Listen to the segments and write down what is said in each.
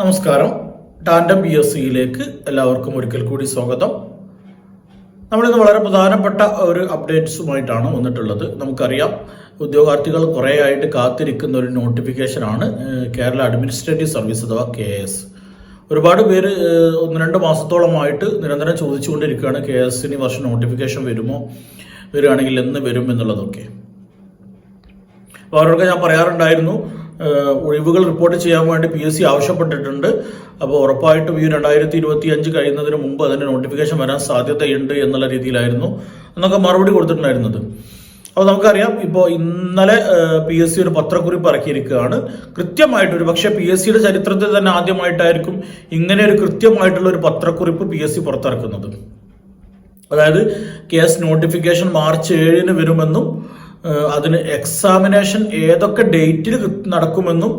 നമസ്കാരം. Tandem P S സിയിലേക്ക് എല്ലാവർക്കും ഒരിക്കൽ കൂടി സ്വാഗതം. നമ്മളിന്ന് വളരെ പ്രധാനപ്പെട്ട ഒരു അപ്ഡേറ്റ്സുമായിട്ടാണ് വന്നിട്ടുള്ളത്. നമുക്കറിയാം ഉദ്യോഗാർത്ഥികൾ കുറേ ആയിട്ട് കാത്തിരിക്കുന്ന ഒരു നോട്ടിഫിക്കേഷനാണ് കേരള അഡ്മിനിസ്ട്രേറ്റീവ് സർവീസ് അഥവാ കെ എസ്. ഒരുപാട് പേര് ഒന്ന് രണ്ട് മാസത്തോളമായിട്ട് നിരന്തരം ചോദിച്ചുകൊണ്ടിരിക്കുകയാണ് കെ എസിന് ഈ വർഷം നോട്ടിഫിക്കേഷൻ വരുമോ വരികയാണെങ്കിൽ എന്ന് വരും എന്നുള്ളതൊക്കെ അപ്പോൾ അവരോടൊക്കെ ഞാൻ പറയാറുണ്ടായിരുന്നു ഒഴിവുകൾ റിപ്പോർട്ട് ചെയ്യാൻ വേണ്ടി പി എസ് സി ആവശ്യപ്പെട്ടിട്ടുണ്ട്. അപ്പോൾ ഉറപ്പായിട്ടും ഈ രണ്ടായിരത്തി ഇരുപത്തി അഞ്ച് കഴിയുന്നതിന് മുമ്പ് അതിന്റെ നോട്ടിഫിക്കേഷൻ വരാൻ സാധ്യതയുണ്ട് എന്നുള്ള രീതിയിലായിരുന്നു എന്നൊക്കെ മറുപടി കൊടുത്തിട്ടുണ്ടായിരുന്നത്. അപ്പോൾ നമുക്കറിയാം ഇപ്പോൾ ഇന്നലെ പി എസ് സി ഒരു പത്രക്കുറിപ്പ് ഇറക്കിയിരിക്കുകയാണ്. കൃത്യമായിട്ട് ഒരു പക്ഷേ പി എസ് സിയുടെ ചരിത്രത്തിൽ തന്നെ ആദ്യമായിട്ടായിരിക്കും ഇങ്ങനെ ഒരു കൃത്യമായിട്ടുള്ള ഒരു പത്രക്കുറിപ്പ് പി എസ് സി പുറത്തിറക്കുന്നത്. അതായത് കേസ് നോട്ടിഫിക്കേഷൻ മാർച്ച് ഏഴിന് വരുമെന്നും അതിന് എക്സാമിനേഷൻ ഏതൊക്കെ ഡേറ്റിൽ നടക്കുമെന്നും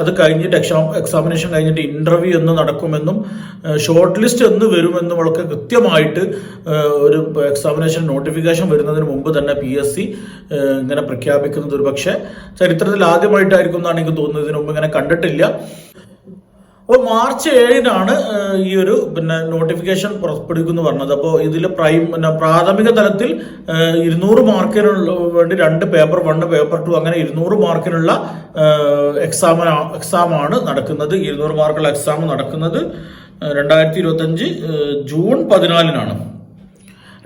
അത് കഴിഞ്ഞിട്ട് എക്സാം എക്സാമിനേഷൻ കഴിഞ്ഞിട്ട് ഇന്റർവ്യൂ എന്ന് നടക്കുമെന്നും ഷോർട്ട് ലിസ്റ്റ് എന്ന് വരുമെന്നും ഒക്കെ കൃത്യമായിട്ട് ഒരു എക്സാമിനേഷൻ നോട്ടിഫിക്കേഷൻ വരുന്നതിന് മുമ്പ് തന്നെ പി എസ് സി ഇങ്ങനെ പ്രഖ്യാപിക്കുന്നത് ഒരു പക്ഷേ ചരിത്രത്തിൽ ആദ്യമായിട്ടായിരിക്കും എന്നാണ് എനിക്ക് തോന്നുന്നത്. ഇതിനു മുമ്പ് ഇങ്ങനെ കണ്ടിട്ടില്ല. അപ്പോൾ മാർച്ച് ഏഴിനാണ് ഈ ഒരു പിന്നെ നോട്ടിഫിക്കേഷൻ പുറപ്പെടുവിക്കുന്നു പറഞ്ഞത്. അപ്പോൾ ഇതിൽ പ്രൈം പിന്നെ പ്രാഥമിക തലത്തിൽ ഇരുന്നൂറ് മാർക്കിനുള്ള വേണ്ടി രണ്ട് പേപ്പർ വൺ പേപ്പർ ടു അങ്ങനെ ഇരുന്നൂറ് മാർക്കിനുള്ള എക്സാം എക്സാമാണ് നടക്കുന്നത്. ഇരുന്നൂറ് മാർക്കുള്ള എക്സാം നടക്കുന്നത് രണ്ടായിരത്തി ഇരുപത്തഞ്ച് ജൂൺ പതിനാലിനാണ്.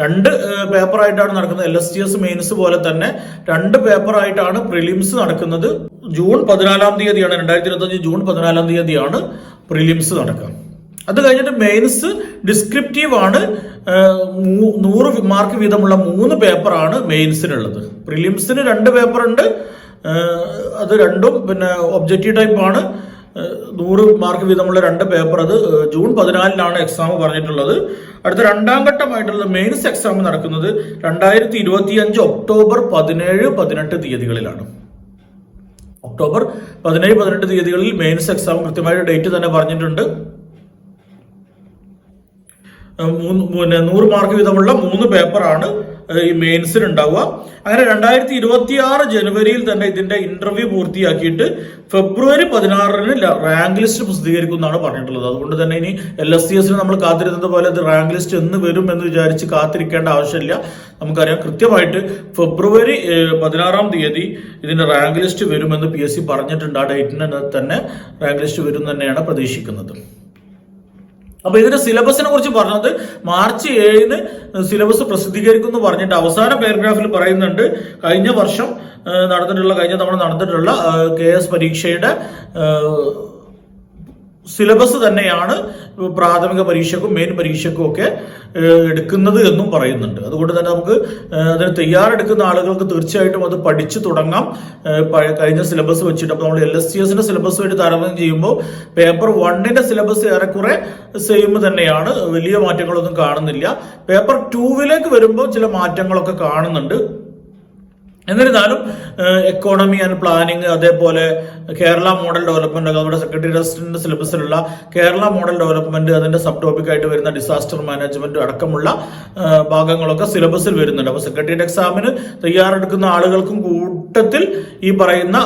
രണ്ട് പേപ്പറായിട്ടാണ് നടക്കുന്നത്. L S T S mains പോലെ തന്നെ രണ്ട് പേപ്പറായിട്ടാണ് പ്രിലിംസ് നടക്കുന്നത്. ജൂൺ പതിനാലാം തീയതിയാണ് രണ്ടായിരത്തി ഇരുപത്തഞ്ച് ജൂൺ പതിനാലാം തീയതിയാണ്. പ്രിലിംസ് നടക്കാം. അത് കഴിഞ്ഞിട്ട് മെയിൻസ് ഡിസ്ക്രിപ്റ്റീവ് ആണ് നൂറ് മാർക്ക് വീതമുള്ള മൂന്ന് പേപ്പറാണ് മെയിൻസിനുള്ളത് പ്രിലിംസിന് രണ്ട് പേപ്പറുണ്ട് അത് രണ്ടും പിന്നെ ഒബ്ജക്റ്റീവ് ടൈപ്പ് ആണ്. നൂറ് മാർക്ക് വീതമുള്ള രണ്ട് പേപ്പർ അത് ജൂൺ പതിനാലിനാണ് എക്സാം പറഞ്ഞിട്ടുള്ളത്. അടുത്ത രണ്ടാം ഘട്ടമായിട്ടുള്ള മെയിൻസ് എക്സാം നടക്കുന്നത് രണ്ടായിരത്തി ഇരുപത്തി അഞ്ച് ഒക്ടോബർ പതിനേഴ് പതിനെട്ട് തീയതികളിലാണ്. ഒക്ടോബർ പതിനേഴ് പതിനെട്ട് തീയതികളിൽ മെയിൻസ് എക്സാം കൃത്യമായിട്ട് ഡേറ്റ് തന്നെ പറഞ്ഞിട്ടുണ്ട്. മൂന്ന് പിന്നെ നൂറ് മാർക്ക് വീതമുള്ള മൂന്ന് പേപ്പറാണ് ഈ മെയിൻസിൽ ഉണ്ടാവുക അങ്ങനെ രണ്ടായിരത്തി ഇരുപത്തി ആറ് ജനുവരിയിൽ തന്നെ ഇതിന്റെ ഇന്റർവ്യൂ പൂർത്തിയാക്കിയിട്ട് ഫെബ്രുവരി പതിനാറിന് റാങ്ക് ലിസ്റ്റ് പ്രസിദ്ധീകരിക്കും എന്നാണ് പറഞ്ഞിട്ടുള്ളത്. അതുകൊണ്ട് തന്നെ ഇനി എൽ എസ് സി എസിന് നമ്മൾ കാത്തിരുന്നത് പോലെ അത് റാങ്ക് ലിസ്റ്റ് എന്ന് വരും എന്ന് വിചാരിച്ച് കാത്തിരിക്കേണ്ട ആവശ്യമില്ല. നമുക്കറിയാം കൃത്യമായിട്ട് ഫെബ്രുവരി പതിനാറാം തീയതി ഇതിന്റെ റാങ്ക് ലിസ്റ്റ് വരുമെന്ന് പി എസ് സി പറഞ്ഞിട്ടുണ്ട്. ആ ഡേറ്റിന് തന്നെ റാങ്ക് ലിസ്റ്റ് വരും തന്നെയാണ് പ്രതീക്ഷിക്കുന്നത്. അപ്പൊ ഇതിന്റെ സിലബസിനെ കുറിച്ച് പറഞ്ഞത് മാർച്ച് ഏഴിന് സിലബസ് പ്രസിദ്ധീകരിക്കും എന്ന് പറഞ്ഞിട്ട് അവസാന പാരഗ്രാഫിൽ പറയുന്നുണ്ട്. കഴിഞ്ഞ വർഷം നടന്നിട്ടുള്ള കഴിഞ്ഞ തവണ നടന്നിട്ടുള്ള കെ എസ് പരീക്ഷയുടെ സിലബസ് തന്നെയാണ് പ്രാഥമിക പരീക്ഷക്കും മെയിൻ പരീക്ഷക്കും ഒക്കെ എടുക്കുന്നത് എന്നും പറയുന്നുണ്ട്. അതുകൊണ്ട് തന്നെ നമുക്ക് അതിന് തയ്യാറെടുക്കുന്ന ആളുകൾക്ക് തീർച്ചയായിട്ടും അത് പഠിച്ചു തുടങ്ങാം. കഴിഞ്ഞ സിലബസ് വെച്ചിട്ട്. അപ്പോൾ നമ്മൾ എൽ എസ് സി എസിന്റെ സിലബസ് വേണ്ടി താരതമ്യം ചെയ്യുമ്പോൾ പേപ്പർ വണ്ണിന്റെ സിലബസ് ഏറെക്കുറെ സെയിം തന്നെയാണ്. വലിയ മാറ്റങ്ങളൊന്നും കാണുന്നില്ല. പേപ്പർ ടൂവിലേക്ക് വരുമ്പോൾ ചില മാറ്റങ്ങളൊക്കെ കാണുന്നുണ്ട്. എന്നിരുന്നാലും എക്കോണമി ആൻഡ് പ്ലാനിങ് അതേപോലെ കേരള മോഡൽ ഡെവലപ്മെന്റ് നമ്മുടെ സെക്രട്ടറി അസിസ്റ്റന്റ് സിലബസിലുള്ള കേരള മോഡൽ ഡെവലപ്മെന്റ് അതിന്റെ സബ് ടോപ്പിക് ആയിട്ട് വരുന്ന ഡിസാസ്റ്റർ മാനേജ്മെന്റ് അടക്കമുള്ള ഭാഗങ്ങളൊക്കെ സിലബസിൽ വരുന്നുണ്ട്. അപ്പൊ സെക്രട്ടറിയേറ്റ് എക്സാമിന് തയ്യാറെടുക്കുന്ന ആളുകൾക്കും കൂട്ടത്തിൽ ഈ പറയുന്ന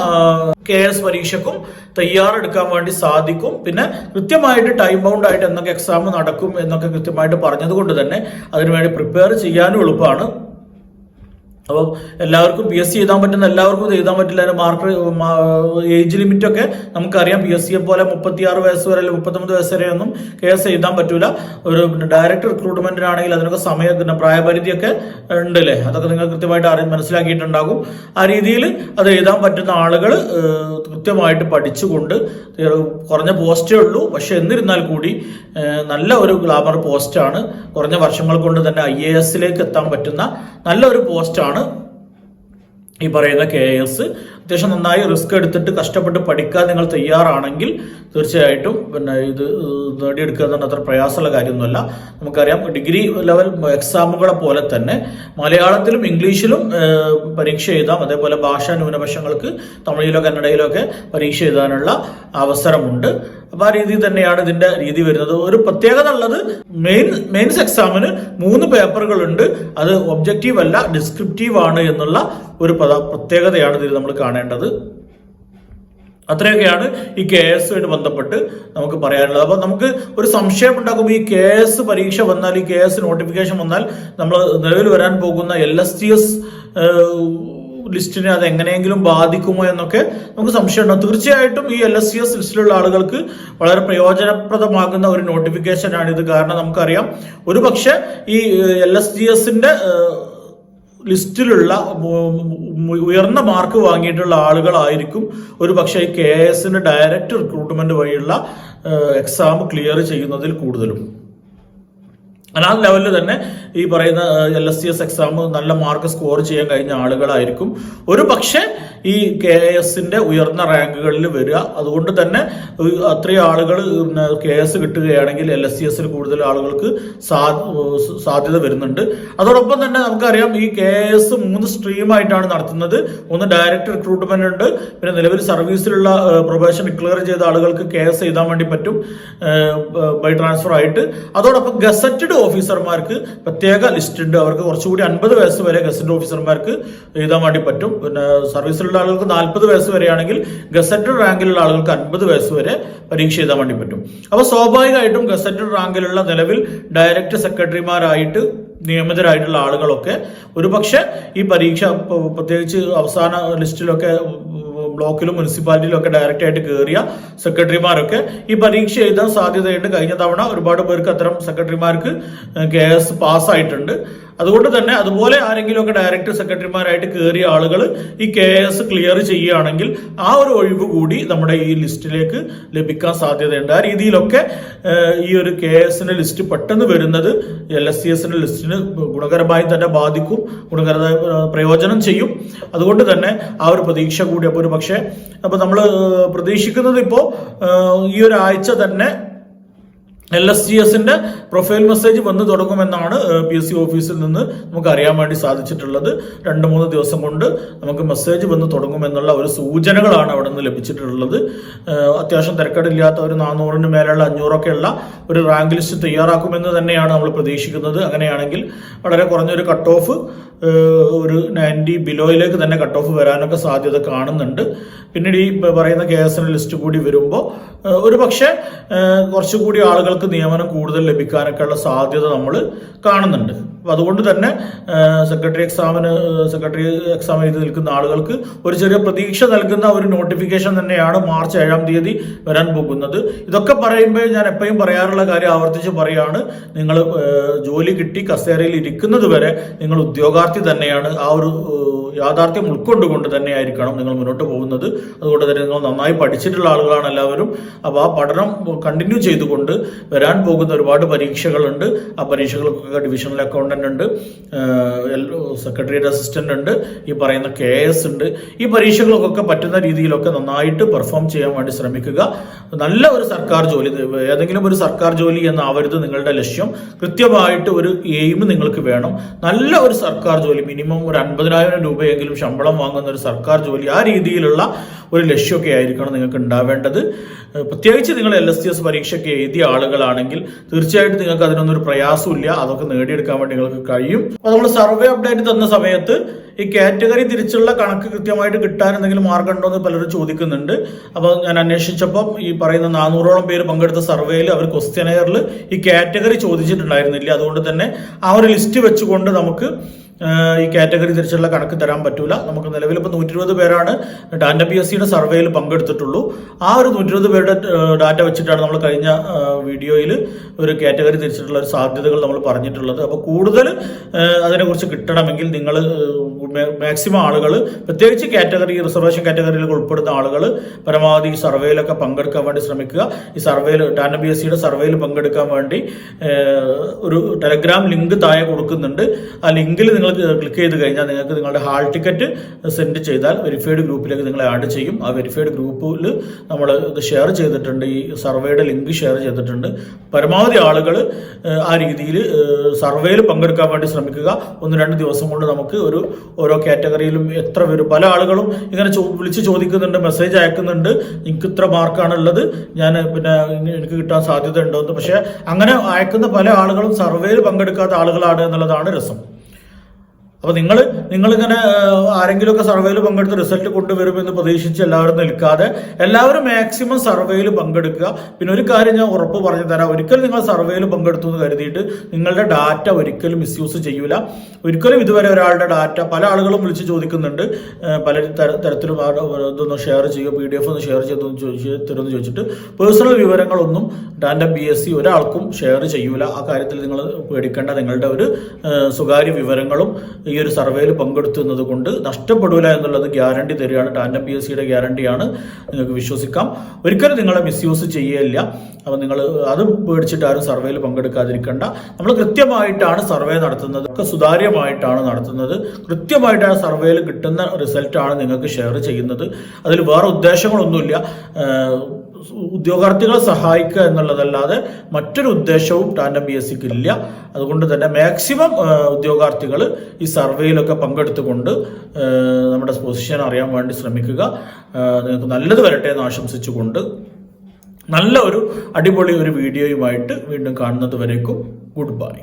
കെ എസ് പരീക്ഷക്കും തയ്യാറെടുക്കാൻ വേണ്ടി സാധിക്കും. പിന്നെ കൃത്യമായിട്ട് ടൈം ബൗണ്ട് ആയിട്ട് എന്നൊക്കെ എക്സാം നടക്കും എന്നൊക്കെ കൃത്യമായിട്ട് പറഞ്ഞതുകൊണ്ട് തന്നെ അതിനുവേണ്ടി പ്രിപ്പയർ ചെയ്യാനും എളുപ്പമാണ്. അപ്പോൾ എല്ലാവർക്കും പി എസ് സി എഴുതാൻ പറ്റുന്ന എല്ലാവർക്കും ഇത് എഴുതാൻ പറ്റില്ല. അതിന് മാർക്ക് ഏജ് ലിമിറ്റ് ഒക്കെ നമുക്കറിയാം. പി എസ് സിയെ പോലെ മുപ്പത്തിയാറ് വയസ്സ് വരെ അല്ലെങ്കിൽ മുപ്പത്തൊമ്പത് വയസ്സ് വരെ ഒന്നും കേസ് എഴുതാൻ പറ്റൂല. ഒരു ഡയറക്റ്റ് റിക്രൂട്ട്മെന്റിനാണെങ്കിൽ അതിനൊക്കെ സമയ പ്രായപരിധിയൊക്കെ ഉണ്ട് അല്ലേ അതൊക്കെ നിങ്ങൾ കൃത്യമായിട്ട് അറി മനസ്സിലാക്കിയിട്ടുണ്ടാകും. ആ രീതിയിൽ അത് എഴുതാൻ പറ്റുന്ന ആളുകൾ കൃത്യമായിട്ട് പഠിച്ചുകൊണ്ട് കുറഞ്ഞ പോസ്റ്റേ ഉള്ളൂ. പക്ഷെ എന്നിരുന്നാൽ കൂടി നല്ല ഒരു ഗ്ലാമർ പോസ്റ്റാണ്. കുറഞ്ഞ വർഷങ്ങൾ കൊണ്ട് തന്നെ ഐ എ എസിലേക്ക് എത്താൻ പറ്റുന്ന നല്ലൊരു പോസ്റ്റാണ്. ഈ പറയുന്ന കെ എസ് അത്യാവശ്യം നന്നായി റിസ്ക് എടുത്തിട്ട് കഷ്ടപ്പെട്ട് പഠിക്കാൻ നിങ്ങൾ തയ്യാറാണെങ്കിൽ തീർച്ചയായിട്ടും പിന്നെ ഇത് നേടിയെടുക്കുക പറഞ്ഞാൽ അത്ര പ്രയാസമുള്ള കാര്യമൊന്നുമല്ല. നമുക്കറിയാം ഡിഗ്രി ലെവൽ എക്സാമുകളെ പോലെ തന്നെ മലയാളത്തിലും ഇംഗ്ലീഷിലും പരീക്ഷ എഴുതാം. അതേപോലെ ഭാഷാ ന്യൂനപക്ഷങ്ങൾക്ക് തമിഴിലോ കന്നഡയിലോ ഒക്കെ പരീക്ഷ എഴുതാനുള്ള അവസരമുണ്ട്. അപ്പൊ ആ രീതിയിൽ തന്നെയാണ് ഇതിന്റെ രീതി വരുന്നത്. ഒരു പ്രത്യേകത ഉള്ളത് മെയിൻ മെയിൻസ് എക്സാമിന് മൂന്ന് പേപ്പറുകളുണ്ട്. അത് ഒബ്ജക്റ്റീവ് അല്ല ഡിസ്ക്രിപ്റ്റീവ് ആണ് എന്നുള്ള ഒരു പ്രത്യേകതയാണ് ഇതിൽ നമ്മൾ കാണേണ്ടത്. അത്രയൊക്കെയാണ് ഈ കെ ആയിട്ട് ബന്ധപ്പെട്ട് നമുക്ക് പറയാനുള്ളത്. അപ്പോൾ നമുക്ക് ഒരു സംശയം ഉണ്ടാക്കുമ്പോൾ ഈ കെ എസ് പരീക്ഷ വന്നാൽ ഈ കെ എസ് നോട്ടിഫിക്കേഷൻ വന്നാൽ നമ്മൾ നിലവിൽ വരാൻ പോകുന്ന എൽ എസ് ടി എസ് ലിസ്റ്റിനെ അത് എങ്ങനെയെങ്കിലും ബാധിക്കുമോ എന്നൊക്കെ നമുക്ക് സംശയം ഉണ്ടാകും തീർച്ചയായിട്ടും ഈ എൽ എസ് സി എസ് ലിസ്റ്റിലുള്ള ആളുകൾക്ക് വളരെ പ്രയോജനപ്രദമാകുന്ന ഒരു നോട്ടിഫിക്കേഷനാണിത് കാരണം നമുക്കറിയാം ഒരു പക്ഷേ ഈ എൽ എസ് ജി എസിന്റെ ലിസ്റ്റിലുള്ള ഉയർന്ന മാർക്ക് വാങ്ങിയിട്ടുള്ള ആളുകളായിരിക്കും. ഒരു പക്ഷേ കെ എസിന് ഡയറക്റ്റ് റിക്രൂട്ട്മെന്റ് വഴിയുള്ള എക്സാം ക്ലിയർ ചെയ്യുന്നതിൽ കൂടുതലും. ആ ലെവലിൽ തന്നെ ഈ പറയുന്ന L S C S exam നല്ല മാർക്ക് സ്കോർ ചെയ്യാൻ കഴിഞ്ഞ ആളുകളായിരിക്കും. ഒരു പക്ഷേ ഈ കെ എസിന്റെ ഉയർന്ന റാങ്കുകളിൽ വരിക അതുകൊണ്ട് തന്നെ അത്രയും ആളുകൾ കേസ് കിട്ടുകയാണെങ്കിൽ എൽ എസ് സി എസിൽ കൂടുതൽ ആളുകൾക്ക് സാധ്യത വരുന്നുണ്ട്. അതോടൊപ്പം തന്നെ നമുക്കറിയാം ഈ കെ എസ് മൂന്ന് സ്ട്രീമായിട്ടാണ് നടത്തുന്നത്. ഒന്ന് ഡയറക്റ്റ് റിക്രൂട്ട്മെന്റ് ഉണ്ട്. പിന്നെ നിലവിൽ സർവീസിലുള്ള പ്രൊബേഷൻ ഡിക്ലെയർ ചെയ്ത ആളുകൾക്ക് കെ എസ് എഴുതാൻ വേണ്ടി പറ്റും ബൈ ട്രാൻസ്ഫർ ആയിട്ട്. അതോടൊപ്പം ഗസറ്റഡ് ഓഫീസർമാർക്ക് പ്രത്യേക ലിസ്റ്റ് ഉണ്ട്. അവർക്ക് കുറച്ചുകൂടി അൻപത് വയസ്സ് വരെ ഗസറ്റഡ് ഓഫീസർമാർക്ക് എഴുതാൻ വേണ്ടി പറ്റും. പിന്നെ സർവീസിലുള്ള ആളുകൾക്ക് നാൽപ്പത് വയസ്സ് വരെയാണെങ്കിൽ ഗസറ്റഡ് റാങ്കിലുള്ള ആളുകൾക്ക് അൻപത് വയസ്സ് വരെ പരീക്ഷ എഴുതാൻ വേണ്ടി പറ്റും. അപ്പോൾ സ്വാഭാവികമായിട്ടും ഗസറ്റഡ് റാങ്കിലുള്ള നിലവിൽ ഡയറക്ടർ സെക്രട്ടറിമാരായിട്ട് നിയമിതരായിട്ടുള്ള ആളുകളൊക്കെ ഒരുപക്ഷെ ഈ പരീക്ഷ പ്രത്യേകിച്ച് അവസാന ലിസ്റ്റിലൊക്കെ ബ്ലോക്കിലും മുനിസിപ്പാലിറ്റിയിലും ഒക്കെ ഡയറക്റ്റ് ആയിട്ട് കയറിയ സെക്രട്ടറിമാരൊക്കെ ഈ പരീക്ഷ എഴുതാൻ സാധ്യതയുണ്ട്. കഴിഞ്ഞ തവണ ഒരുപാട് പേർക്ക് അത്തരം സെക്രട്ടറിമാർക്ക് കെ എസ് പാസ്സായിട്ടുണ്ട് അതുകൊണ്ട് തന്നെ അതുപോലെ ആരെങ്കിലുമൊക്കെ ഡയറക്ടർ സെക്രട്ടറിമാരായിട്ട് കയറിയ ആളുകൾ ഈ കെ എസ് ക്ലിയർ ചെയ്യുകയാണെങ്കിൽ ആ ഒരു ഒഴിവ് കൂടി നമ്മുടെ ഈ ലിസ്റ്റിലേക്ക് ലഭിക്കാൻ സാധ്യതയുണ്ട്. ആ രീതിയിലൊക്കെ ഈ ഒരു കെ എസിന്റെ ലിസ്റ്റ് പെട്ടെന്ന് വരുന്നത് എൽ എസ് സി എസിന്റെ ലിസ്റ്റിന് ഗുണകരമായി തന്നെ ബാധിക്കും ഗുണകര പ്രയോജനം ചെയ്യും. അതുകൊണ്ട് തന്നെ ആ ഒരു പ്രതീക്ഷ കൂടി. അപ്പോൾ ഒരു പക്ഷേ അപ്പോൾ നമ്മൾ പ്രതീക്ഷിക്കുന്നത് ഇപ്പോൾ ഈ ഒരു ആഴ്ച തന്നെ എൽ എസ് ജി എസിന്റെ പ്രൊഫൈൽ മെസ്സേജ് വന്നു തുടങ്ങുമെന്നാണ് പി എസ് സി ഓഫീസിൽ നിന്ന് നമുക്ക് അറിയാൻ വേണ്ടി സാധിച്ചിട്ടുള്ളത്. രണ്ട് മൂന്ന് ദിവസം കൊണ്ട് നമുക്ക് മെസ്സേജ് വന്ന് തുടങ്ങുമെന്നുള്ള ഒരു സൂചനകളാണ് അവിടെ നിന്ന് ലഭിച്ചിട്ടുള്ളത് അത്യാവശ്യം തിരക്കടില്ലാത്ത ഒരു നാനൂറിന് മേലുള്ള അഞ്ഞൂറൊക്കെയുള്ള ഒരു റാങ്ക് ലിസ്റ്റ് തയ്യാറാക്കുമെന്ന് തന്നെയാണ് നമ്മൾ പ്രതീക്ഷിക്കുന്നത്. അങ്ങനെയാണെങ്കിൽ വളരെ കുറഞ്ഞൊരു കട്ട് ഓഫ് ഒരു നയന്റി ബിലോയിലേക്ക് തന്നെ കട്ട് ഓഫ് വരാനൊക്കെ സാധ്യത കാണുന്നുണ്ട്. പിന്നീട് ഈ പറയുന്ന കെ എസ് എൻ ലിസ്റ്റ് കൂടി വരുമ്പോൾ ഒരു പക്ഷേ കുറച്ചുകൂടി ആളുകൾക്ക് നിയമനം കൂടുതൽ ലഭിക്കാനൊക്കെയുള്ള സാധ്യത നമ്മൾ കാണുന്നുണ്ട്. അപ്പോൾ അതുകൊണ്ട് തന്നെ സെക്രട്ടറി എക്സാമിന് സെക്രട്ടറി എക്സാം എഴുതി നിൽക്കുന്ന ആളുകൾക്ക് ഒരു ചെറിയ പ്രതീക്ഷ നൽകുന്ന ഒരു നോട്ടിഫിക്കേഷൻ തന്നെയാണ് മാർച്ച് ഏഴാം തീയതി വരാൻ പോകുന്നത്. ഇതൊക്കെ പറയുമ്പോൾ ഞാൻ എപ്പോഴും പറയാറുള്ള കാര്യം ആവർത്തിച്ച് പറയാണ് നിങ്ങൾ ജോലി കിട്ടി കസേരയിൽ ഇരിക്കുന്നത് വരെ നിങ്ങൾ ഉദ്യോഗാർത്ഥി തന്നെയാണ്. ആ ഒരു യാഥാർത്ഥ്യം ഉൾക്കൊണ്ടുകൊണ്ട് തന്നെയായിരിക്കണം നിങ്ങൾ മുന്നോട്ട് പോകുന്നത്. അതുകൊണ്ട് തന്നെ നിങ്ങൾ നന്നായി പഠിച്ചിട്ടുള്ള ആളുകളാണ് എല്ലാവരും. അപ്പോൾ ആ പഠനം കണ്ടിന്യൂ ചെയ്തുകൊണ്ട് വരാൻ പോകുന്ന ഒരുപാട് പരീക്ഷകളുണ്ട്. ആ പരീക്ഷകൾക്കൊക്കെ ഡിവിഷണൽ അക്കൗണ്ടന്റ് ഉണ്ട്. സെക്രട്ടേറിയറ്റ് അസിസ്റ്റന്റ് ഉണ്ട്. ഈ പറയുന്ന കെ എസ് ഉണ്ട്. ഈ പരീക്ഷകൾക്കൊക്കെ പറ്റുന്ന രീതിയിലൊക്കെ നന്നായിട്ട് പെർഫോം ചെയ്യാൻ വേണ്ടി ശ്രമിക്കുക. നല്ല ഒരു സർക്കാർ ജോലി ഏതെങ്കിലും ഒരു സർക്കാർ ജോലി എന്നാവരുത് നിങ്ങളുടെ ലക്ഷ്യം. കൃത്യമായിട്ട് ഒരു എയിം നിങ്ങൾക്ക് വേണം. നല്ല ഒരു സർക്കാർ ജോലി മിനിമം ഒരു അൻപതിനായിരം രൂപയെങ്കിലും ശമ്പളം വാങ്ങുന്ന ഒരു സർക്കാർ ജോലി ആ രീതിയിലുള്ള ഒരു ലക്ഷ്യമൊക്കെ ആയിരിക്കണം നിങ്ങൾക്ക് ഉണ്ടാവേണ്ടത്. പ്രത്യേകിച്ച് നിങ്ങൾ എൽ എസ് ടി എസ് പരീക്ഷയ്ക്ക് എഴുതിയ ആളുകളാണെങ്കിൽ തീർച്ചയായിട്ടും നിങ്ങൾക്ക് അതിനൊന്നും ഒരു പ്രയാസമില്ല അതൊക്കെ നേടിയെടുക്കാൻ വേണ്ടി നിങ്ങൾക്ക് കഴിയും. അപ്പോൾ നമ്മൾ സർവേ അപ്ഡേറ്റ് തന്ന സമയത്ത് ഈ കാറ്റഗറി തിരിച്ചുള്ള കണക്ക് കൃത്യമായിട്ട് കിട്ടാൻ എന്തെങ്കിലും മാർഗം ഉണ്ടോ എന്ന് പലരും ചോദിക്കുന്നുണ്ട്. അപ്പോൾ ഞാൻ അന്വേഷിച്ചപ്പോൾ ഈ പറയുന്ന നാനൂറോളം പേര് പങ്കെടുത്ത സർവേയിൽ അവർ ക്വസ്റ്റ്യനെയറിൽ ഈ കാറ്റഗറി ചോദിച്ചിട്ടുണ്ടായിരുന്നില്ല. അതുകൊണ്ട് തന്നെ ആ ഒരു ലിസ്റ്റ് വെച്ചുകൊണ്ട് നമുക്ക് ഈ കാറ്റഗറി തിരിച്ചുള്ള കണക്ക് തരാൻ പറ്റൂല. നമുക്ക് നിലവിൽ ഇപ്പോൾ നൂറ്റി ഇരുപത് പേരാണ് ഡാറ്റ പി എസ് സിയുടെ സർവേയിൽ പങ്കെടുത്തിട്ടുള്ളൂ. ആ ഒരു നൂറ്റി ഇരുപത് പേരുടെ ഡാറ്റ വെച്ചിട്ടാണ് നമ്മൾ കഴിഞ്ഞ വീഡിയോയിൽ ഒരു കാറ്റഗറി തിരിച്ചിട്ടുള്ള ഒരു സാധ്യതകൾ നമ്മൾ പറഞ്ഞിട്ടുള്ളത്. അപ്പോൾ കൂടുതൽ അതിനെക്കുറിച്ച് കിട്ടണമെങ്കിൽ നിങ്ങൾ മാക്സിമം ആളുകൾ പ്രത്യേകിച്ച് കാറ്റഗറി റിസർവേഷൻ കാറ്റഗറിയിലൊക്കെ ഉൾപ്പെടുന്ന ആളുകൾ പരമാവധി ഈ സർവേയിലൊക്കെ പങ്കെടുക്കാൻ വേണ്ടി ശ്രമിക്കുക. ഈ സർവേയിൽ ടാന ബി എസ് സിയുടെ സർവേയിൽ പങ്കെടുക്കാൻ വേണ്ടി ഒരു ടെലഗ്രാം ലിങ്ക് താഴെ കൊടുക്കുന്നുണ്ട്. ആ ലിങ്കിൽ നിങ്ങൾ ക്ലിക്ക് ചെയ്ത് കഴിഞ്ഞാൽ നിങ്ങൾക്ക് നിങ്ങളുടെ ഹാൾ ടിക്കറ്റ് സെൻഡ് ചെയ്താൽ വെരിഫൈഡ് ഗ്രൂപ്പിലേക്ക് നിങ്ങളെ ആഡ് ചെയ്യും. ആ വെരിഫൈഡ് ഗ്രൂപ്പിൽ നമ്മൾ ഇത് ഷെയർ ചെയ്തിട്ടുണ്ട്. ഈ സർവേയുടെ ലിങ്ക് ഷെയർ ചെയ്തിട്ടുണ്ട്. പരമാവധി ആളുകൾ ആ രീതിയിൽ സർവേയിൽ പങ്കെടുക്കാൻ വേണ്ടി ശ്രമിക്കുക. ഒന്ന് രണ്ട് ദിവസം കൊണ്ട് നമുക്ക് ഒരു ഓരോ കാറ്റഗറിയിലും എത്ര വരും പല ആളുകളും ഇങ്ങനെ വിളിച്ച് ചോദിക്കുന്നുണ്ട് മെസ്സേജ് അയക്കുന്നുണ്ട്. എനിക്ക് ഇത്ര മാർക്കാണുള്ളത്. ഞാൻ പിന്നെ എനിക്ക് കിട്ടാൻ സാധ്യത ഉണ്ടോ എന്ന് പക്ഷേ അങ്ങനെ അയക്കുന്ന പല ആളുകളും സർവേയിൽ പങ്കെടുക്കാത്ത ആളുകളാണ് എന്നുള്ളതാണ് രസം. അപ്പൊ നിങ്ങൾ നിങ്ങളിങ്ങനെ ആരെങ്കിലുമൊക്കെ സർവേയിൽ പങ്കെടുത്ത് റിസൾട്ട് കൊണ്ടുവരുമെന്ന് പ്രതീക്ഷിച്ച് എല്ലാവരും നിൽക്കാതെ എല്ലാവരും മാക്സിമം സർവേയിൽ പങ്കെടുക്കുക. പിന്നെ ഒരു കാര്യം ഞാൻ ഉറപ്പ് പറഞ്ഞു തരാം ഒരിക്കലും നിങ്ങൾ സർവേയിൽ പങ്കെടുത്തു എന്ന് കരുതിയിട്ട് നിങ്ങളുടെ ഡാറ്റ ഒരിക്കലും മിസ്യൂസ് ചെയ്യൂല. ഒരിക്കലും ഇതുവരെ ഒരാളുടെ ഡാറ്റ പല ആളുകളും വിളിച്ച് ചോദിക്കുന്നുണ്ട്. പല തരത്തിലും ഇതൊന്ന് ഷെയർ ചെയ്യുക പി ഡി എഫ് ഒന്ന് ഷെയർ ചെയ്തൊന്ന് ചോദിച്ച് തരുമെന്ന് ചോദിച്ചിട്ട് പേഴ്സണൽ വിവരങ്ങളൊന്നും ഡാറ്റ ബി എസ് സി ഒരാൾക്കും ഷെയർ ചെയ്യൂല. ആ കാര്യത്തിൽ നിങ്ങൾ പേടിക്കേണ്ട നിങ്ങളുടെ ഒരു സ്വകാര്യ വിവരങ്ങളും ഈ ഒരു സർവേയിൽ പങ്കെടുത്തു എന്നതുകൊണ്ട് നഷ്ടപ്പെടൂല എന്നുള്ളത് ഗ്യാരണ്ടി തരികയാണ്. ടാൻഡം പി എസ് സിയുടെ ഗ്യാരണ്ടിയാണ്. നിങ്ങൾക്ക് വിശ്വസിക്കാം. ഒരിക്കലും നിങ്ങളെ മിസ്യൂസ് ചെയ്യില്ല അപ്പം നിങ്ങൾ അത് പേടിച്ചിട്ട് ആരും സർവേയിൽ പങ്കെടുക്കാതിരിക്കേണ്ട. നമ്മൾ കൃത്യമായിട്ടാണ് സർവേ നടത്തുന്നത്. ഒക്കെ സുതാര്യമായിട്ടാണ് നടത്തുന്നത്. കൃത്യമായിട്ടാണ് സർവേയിൽ കിട്ടുന്ന റിസൾട്ടാണ് നിങ്ങൾക്ക് ഷെയർ ചെയ്യുന്നത്. അതിൽ വേറെ ഉദ്ദേശങ്ങളൊന്നുമില്ല. ഉദ്യോഗാർത്ഥികളെ സഹായിക്കുക എന്നുള്ളതല്ലാതെ മറ്റൊരു ഉദ്ദേശവും ടാൻഡം ബി എസ് സിക്ക് ഇല്ല. അതുകൊണ്ട് തന്നെ മാക്സിമം ഉദ്യോഗാർത്ഥികൾ ഈ സർവേയിലൊക്കെ പങ്കെടുത്തുകൊണ്ട് നമ്മുടെ പൊസിഷൻ അറിയാൻ വേണ്ടി ശ്രമിക്കുക. നിങ്ങൾക്ക് നല്ലത് വരട്ടെ എന്ന് ആശംസിച്ചുകൊണ്ട് നല്ല ഒരു അടിപൊളി ഒരു വീഡിയോയുമായിട്ട് വീണ്ടും കാണുന്നത് വരേക്കും. Good bye.